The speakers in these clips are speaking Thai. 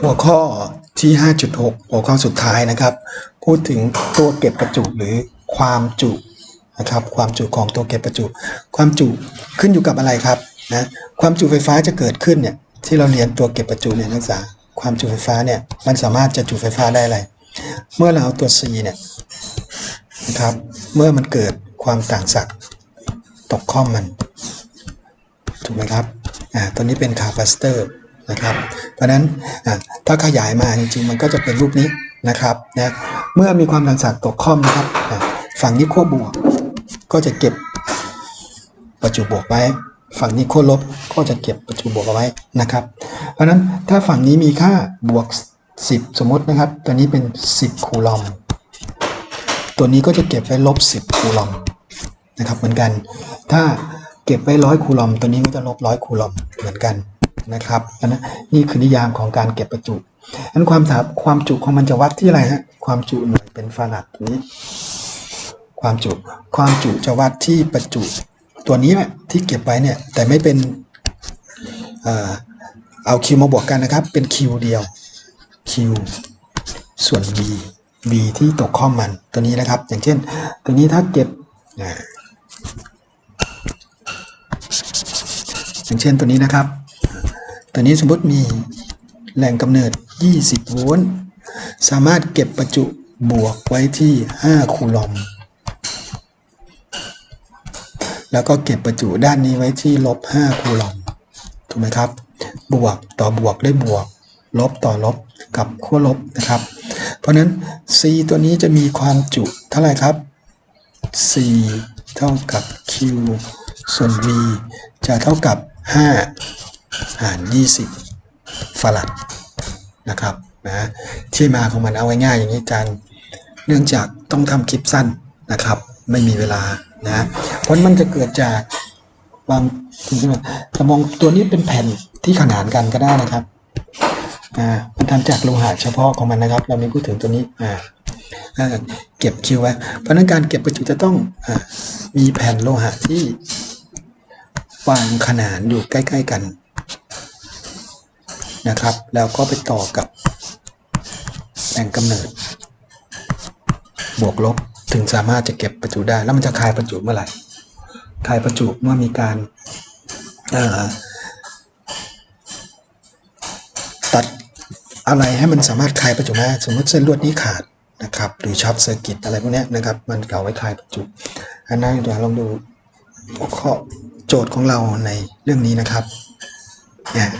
หัวข้อที่ 5.6 หัวข้อสุดท้ายนะครับ พูดถึงตัวเก็บประจุหรือความจุนะครับ ความจุของตัวเก็บประจุ ความจุขึ้นอยู่กับอะไรครับนะความจุไฟฟ้าจะเกิดขึ้นเนี่ยที่เราเรียนตัวเก็บประจุเนี่ยนักศึกษาความจุไฟฟ้าเนี่ยมันสามารถจะจุไฟฟ้าได้อะไร เมื่อเราเอาตัว C เนี่ยนะครับเมื่อมันเกิดความต่างศักย์ตกข้อมมันถูกไหมครับอ่าตัวนี้เป็นคาปาซิเตอร์ นะครับ เพราะฉะนั้นถ้าขยายมาจริงๆ มันก็จะเป็นรูปนี้นะครับนะเมื่อมีความต่างศักย์ตกข้อมนะครับฝั่งนี้ขั้วบวก ก็จะเก็บประจุบวกไว้ ฝั่งนี้ขั้วลบก็จะเก็บประจุบวกเอาไว้นะครับ เพราะฉะนั้นถ้าฝั่งนี้มีค่าบวก 10 สมมตินะครับ ตัวนี้เป็น 10 คูลอมตัวนี้ก็จะเก็บไว้ลบ 10 คูลอมนะครับเหมือนกัน ถ้าเก็บไว้ร้อยคูลอมตัวนี้ก็จะลบร้อยคูลอมเหมือนกัน นะครับอันนั้นนี่คือนิยามของการเก็บประจุอันความสาความจุของมันจะวัดที่อะไรฮะความจุหน่วยเป็นฟาราดตัวนี้ ความจุความจุจะวัดที่ประจุ ตัวนี้แหละที่เก็บไว้เนี่ยแต่ไม่เป็นเอ่อเอาคิวมาบวกกันนะครับ เป็นคิวเดียว Q ส่วน B B ที่ตกข้อมันตัวนี้นะครับ อย่างเช่น ตัวนี้ถ้าเก็บอย่างเช่นตัวนี้นะครับ ตัวนี้สมมติมีแหล่งกำเนิด 20 โวลต์ สามารถเก็บประจุบวกไว้ที่ 5 คูลอม แล้วก็เก็บประจุด้านนี้ไว้ที่ลบ 5 คูลอม ถูกไหมครับ บวกต่อบวกได้บวก ลบต่อลบกับขั้วลบนะครับ เพราะฉะนั้น C ตัวนี้จะมีความจุเท่าไหร่ครับ C เท่ากับ Q ส่วน V จะเท่ากับ 5 หาร 20ฟารัดนะครับนะที่มาของมันเอาไว้ง่ายอย่างนี้อาจารเนื่องจากต้องทำคลิปสั้นนะครับ ไม่มีเวลานะเพราะมันจะเกิดจากบางทีจะมองตัวนี้เป็นแผ่นที่ขนานกันก็ได้นะครับอ่ามันทำจากโลหะเฉพาะของมันนะครับ เราไม่พูดถึงตัวนี้อ่าเก็บคิวไว้เพราะนั้นการเก็บประจุจะต้องอมีแผ่นโลหะที่วางขนานอยู่ใกล้ ๆ กัน นะครับ แล้วก็ไปต่อกับแหล่งกำเนิด บวกลบถึงสามารถจะเก็บประจุได้ แล้วมันจะคายประจุเมื่อไหร่คายประจุเมื่อมีการตัดอะไรให้มันสามารถคายประจุได้สมมติเส้นลวดนี้ขาดนะครับ หรือช็อตเซอร์กิตอะไรพวกนี้นะครับ มันเก่าไว้คายประจุอันนั้นเดี๋ยวลองดูข้อโจทย์ของเราในเรื่องนี้นะครับ นี่ย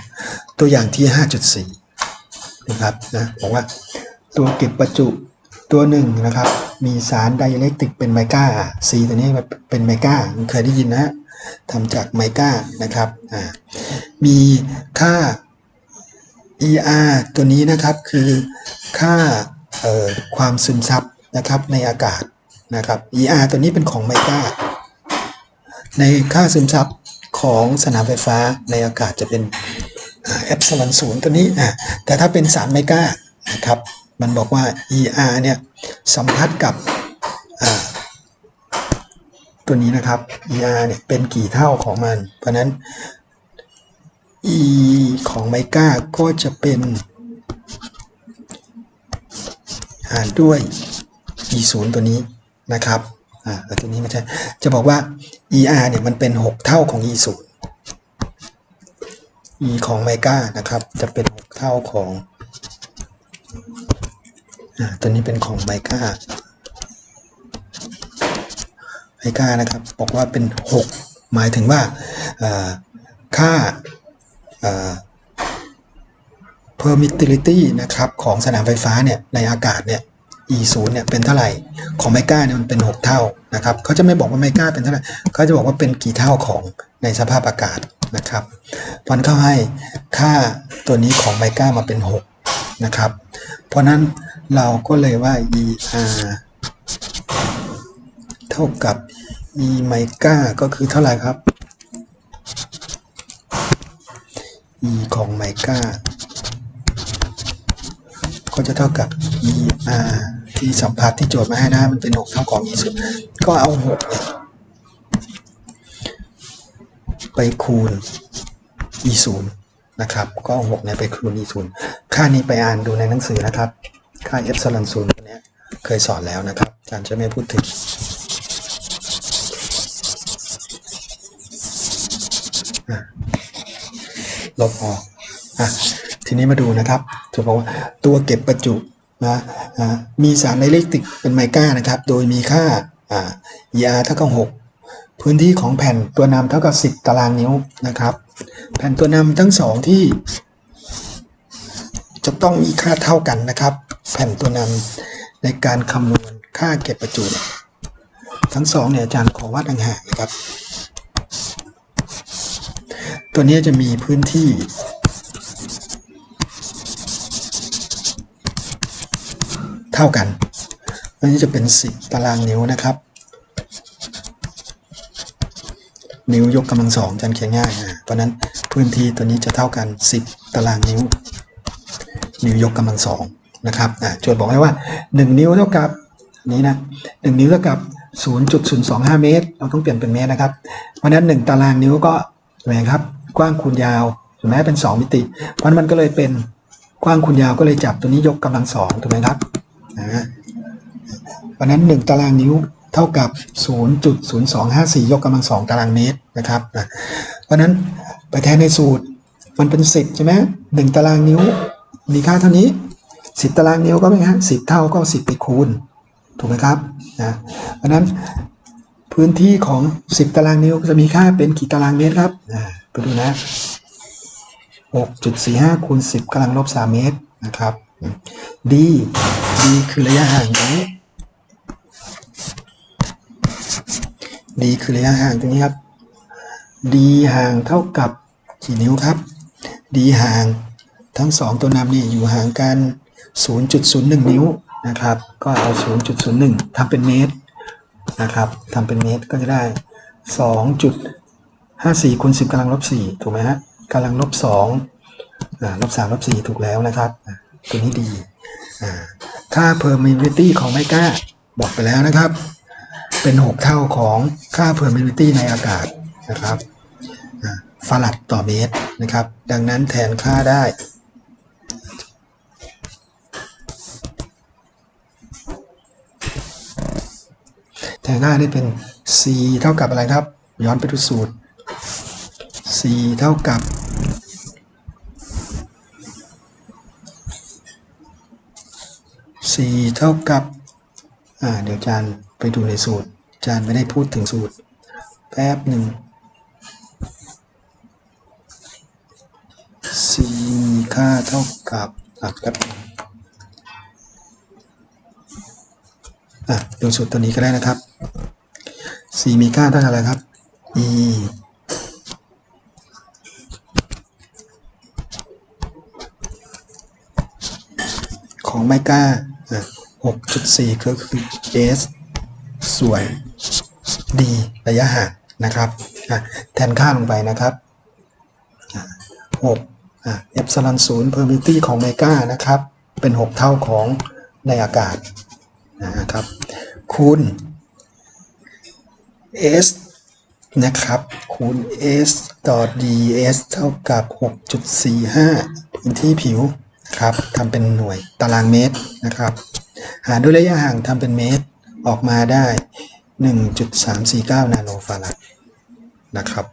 ตัวอย่างที่ 5.4นะครับนะบอกว่าตัวเก็บประจุตัวหนึ่งนะครับ มีสารไดอิเล็กติกเป็นไมก้าซีตัวนี้เป็นไมก้าเคยได้ยินนะทำจากไมก้านะครับอ่ามีค่า ER ตัวนี้นะครับคือค่าความซึมซับนะครับในอากาศนะครับ ER ตัวนี้เป็นของไมก้าในค่าซึมซับ ของสนามไฟฟ้าในอากาศจะเป็นเอฟซัลศูนย์ตัวนี้อะแต่ถ้าเป็นสารไมก้านะครับมันบอกว่า ER เนี่ยสัมพัทธ์กับตัวนี้นะครับ ER เนี่ยเป็นกี่เท่าของมัน เพราะฉะนั้น e ของไมก้าก็จะเป็นหารด้วย e 0ตัวนี้นะครับ อ่าแต่ตัวนี้ไม่ใช่ จะบอกว่า er เนี่ยมันเป็น 6 เท่าของ e 0 e ของไมก้านะครับ จะเป็น 6 เท่าของอ่าตัวนี้เป็นของไมก้าไมก้านะครับ บอกว่าเป็น 6 หมายถึงว่าอ่าค่า permittivity นะครับ ของสนามไฟฟ้าเนี่ยในอากาศเนี่ย E 0เนี่ยเป็นเท่าไหร่ของไมก้าเนี่ยมันเป็น 6 เท่านะครับเขาจะไม่บอกว่าไมก้าเป็นเท่าไหร่เขาจะบอกว่าเป็นกี่เท่าของในสภาพอากาศนะครับพอนเข้าให้ค่าตัวนี้ของไมก้ามาเป็น 6 นะครับ เพราะนั้นเราก็เลยว่า ER เท่ากับ E ไมก้าก็คือเท่าไหร่ครับ e ของไมก้าก็จะเท่ากับ e r ที่สัมพัทธ์ที่โจทย์มาให้นะมันเป็น6เท่าของ e 0ก็เอา6เนี่ยไปคูณ e 0นะครับ ก็หกเนี่ยไปคูณ e ศูนย์ค่านี้ไปอ่านดูในหนังสือนะครับ ค่าเอฟซลอนศูนย์เนี้ยเคยสอนแล้วนะครับอาจารย์จะไม่พูดถึงลบออกอะทีนี้มาดูนะครับจะบอกว่าตัวเก็บประจุ นะมีสารไดเรกติกเป็นไมก้านะครับ โดยมีค่าอ่า ER เท่ากับ6พื้นที่ของแผ่นตัวนำเท่ากับ 10 ตารางนิ้วนะครับ แผ่นตัวนำทั้งสองที่ จะต้องมีค่าเท่ากันนะครับ แผ่นตัวนำในการคำนวณค่าเก็บประจุ ทั้งสองเนี่ยอาจารย์ขอวาดห่างๆนะครับ ตัวนี้จะมีพื้นที่ เท่ากันอันนี้จะเป็น10ตารางนิ้วนะครับ นิ้วยกกำลังสองจันเขียนง่ายอะเพราะนั้นพื้นที่ตัวนี้จะเท่ากัน 10 ตารางนิ้ว นิ้วยกกำลังสองนะครับอะโจทย์บอกไว้ว่า 1 นิ้วเท่ากับนี้นะ1นิ้วเท่ากับ 0.025 เมตร เราต้องเปลี่ยนเป็นเมตรนะครับ เพราะนั้น 1 ตารางนิ้วก็เหมือนครับ กว้างคูณยาวถูกไหมเป็น 2 มิติ เพราะฉะนั้นมันก็เลยเป็นกว้างคูณยาวก็เลยจับตัวนี้ยกกำลังสองถูกไหมครับ นะเพราะะนั้น 1 ตารางนิ้วเท่ากับ 0.0254 ยกกำลังสองตารางเมตรนะครับนะเพราะนั้นไปแทนในสูตรมันเป็น 10 ใช่ไหมหนึ่งตารางนิ้วมีค่าเท่านี้ 10 ตารางนิ้วก็เป็นไงสิเท่าก็ 10 ไปคูณ ถูกไหมครับนะเพราะนั้นพื้นที่ของ 10 ตารางนิ้วจะมีค่าเป็นกี่ตารางเมตรครับอ่าไปดูนะ 6.45คูณ10กำลังลบ3เมตรนะครับ d d คือระยะห่างตรงนี้ d คือระยะห่างตรงนี้ครับ d ห่างเท่ากับกี่นิ้วครับ d ห่างทั้งสองตัวนำนี่อยู่ห่างกัน 0.01 นิ้วนะครับ ก็เอา 0.01ทำเป็นเมตรนะครับทำเป็นเมตรก็จะได้ 2.54คูณ10กำลังลบ4ถูกไหมฮะกำลังลบ2อ่าลบ3ลบ4ถูกแล้วนะครับ ตัวนี้ดีอ่า ค่า permeability ของไมก้าบอกไปแล้วนะครับ เป็น 6 เท่าของค่า permeability ในอากาศนะครับฟารัดต่อเมตรนะครับ ดังนั้นแทนค่าได้แทนค่าได้เป็น c เท่ากับอะไรครับ ย้อนไปดูสูตร c เท่ากับ c เท่ากับอ่าเดี๋ยวจารย์ไปดูในสูตร จารย์ไม่ได้พูดถึงสูตร แป๊บหนึ่ง c มีค่าเท่ากับอะแป๊บอะดูสูตรตัวนี้ก็ได้นะครับ c มีค่าเท่ากับอะไรครับ e ของไมก้า อะ6.4ก็คือ s ส่วน d ระยะห่างนะครับแทนค่าลงไปนะครับ6อะเอฟซลอนศูนย์เพอร์มิตี้ของไมก้านะครับ เป็น 6 เท่าของในอากาศนะครับ คูณ s นะครับ คูณ s ต่อ ds เท่ากับ 6.45 พื้นที่ผิว ครับทำเป็นหน่วยตารางเมตรนะครับ หาด้วยระยะห่างทำเป็นเมตรออกมาได้ 1.349 นาโนฟารัดนะครับ